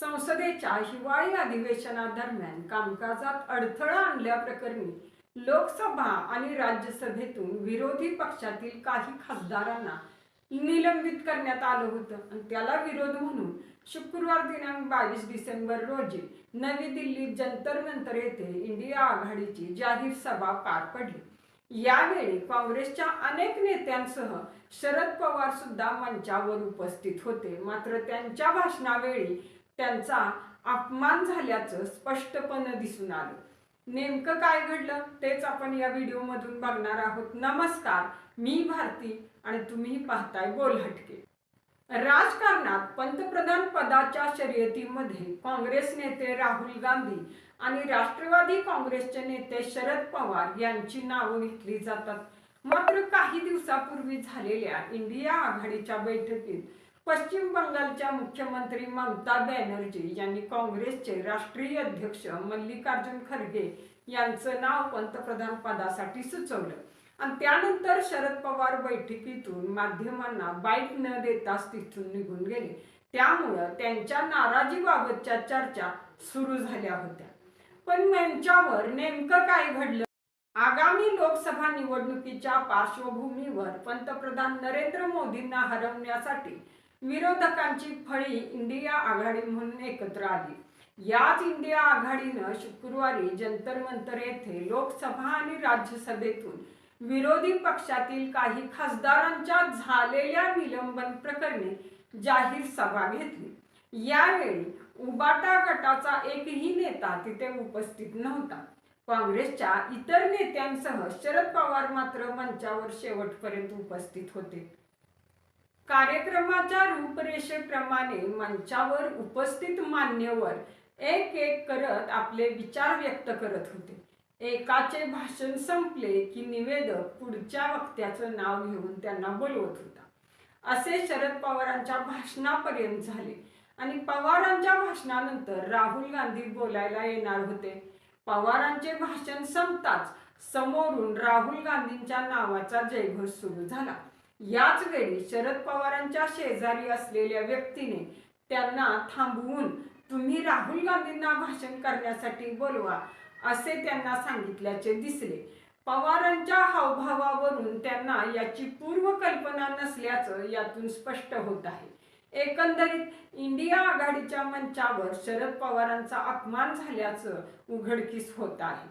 संसदेच्या हिवाळी अधिवेशनादरम्यान कामकाजात अडथळा आणल्याप्रकरणी लोकसभा आणि राज्यसभेतून विरोधी पक्षातील काही खासदारांना निलंबित करण्यात आलं होतं. आणि त्याला विरोध म्हणून शुक्रवार दिनांक बावीस डिसेंबर रोजी नवी दिल्लीत जंतर मंतर येथे इंडिया आघाडीची जाहीर सभा पार पडली. यावेळी काँग्रेसच्या अनेक नेत्यांसह शरद पवार सुद्धा मंचावर उपस्थित होते. मात्र त्यांच्या भाषणावेळी त्यांचा अपमान झाल्याचं स्पष्टपणे दिसून आलं. नेमकं काय घडलं तेच आपण या व्हिडिओमधून बघणार आहोत. नमस्कार मी भारती आणि तुम्ही पाहताय बोल हटके राजकारणात पंतप्रधान पदाच्या शर्यतीमध्ये काँग्रेस नेते राहुल गांधी आणि राष्ट्रवादी काँग्रेसचे नेते शरद पवार यांची नावं घेतली जातात. मात्र काही दिवसापूर्वी झालेल्या इंडिया आघाडीच्या बैठकीत पश्चिम बंगालच्या मुख्यमंत्री ममता बॅनर्जी यांनी काँग्रेसचे राष्ट्रीय अध्यक्ष मल्लिकार्जुन खरगे यांचं नाव पंतप्रधान पदासाठी सुचवलं. आणि त्यानंतर शरद पवार बैठकीतून माध्यमांना बाईट न देताच तिथून निघून गेले. त्यामुळं त्यांच्या नाराजीबाबतच्या चर्चा सुरू झाल्या होत्या. पण यांच्यावर नेमकं काय घडलं? आगामी लोकसभा निवडणुकीच्या पार्श्वभूमीवर पंतप्रधान नरेंद्र मोदींना हरवण्यासाठी विरोधकांची फळी इंडिया आघाडी म्हणून एकत्र आली. याच इंडिया आघाडीनं शुक्रवारी जंतर मंतर येथे लोकसभा आणि राज्यसभेतून विरोधी पक्षातील काही खासदारांच्या झालेल्या निलंबन प्रकरणी जाहीर सभा घेतली. यावेळी उबाटा गटाचा एकही नेता तिथे उपस्थित नव्हता. काँग्रेसच्या इतर नेत्यांसह शरद पवार मात्र मंचावर शेवटपर्यंत उपस्थित होते. कार्यक्रमाच्या रूपरेषेप्रमाणे मंचावर उपस्थित मान्यवर एक एक करत आपले विचार व्यक्त करत होते. एकाचे भाषण संपले की निवेदक पुढच्या वक्त्याचं नाव घेऊन त्यांना बोलवत होता. असे शरद पवारांच्या भाषणापर्यंत झाले. आणि पवारांच्या भाषणानंतर राहुल गांधी बोलायला येणार होते. पवारांचे भाषण संपताच समोरून राहुल गांधींच्या नावाचा जयघोष सुरू झाला. याच वेळी शरद पवारांच्या शेजारी असलेल्या व्यक्तीने त्यांना थांबवून तुम्ही राहुल गांधींना भाषण करण्यासाठी बोलवा असे त्यांना सांगितल्याचे दिसले. पवारांच्या हावभावावरून त्यांना याची पूर्वकल्पना नसल्याचं यातून स्पष्ट होत आहे. एकंदरीत इंडिया आघाडीच्या मंचावर शरद पवारांचा अपमान झाल्याचं उघडकीस होत आहे.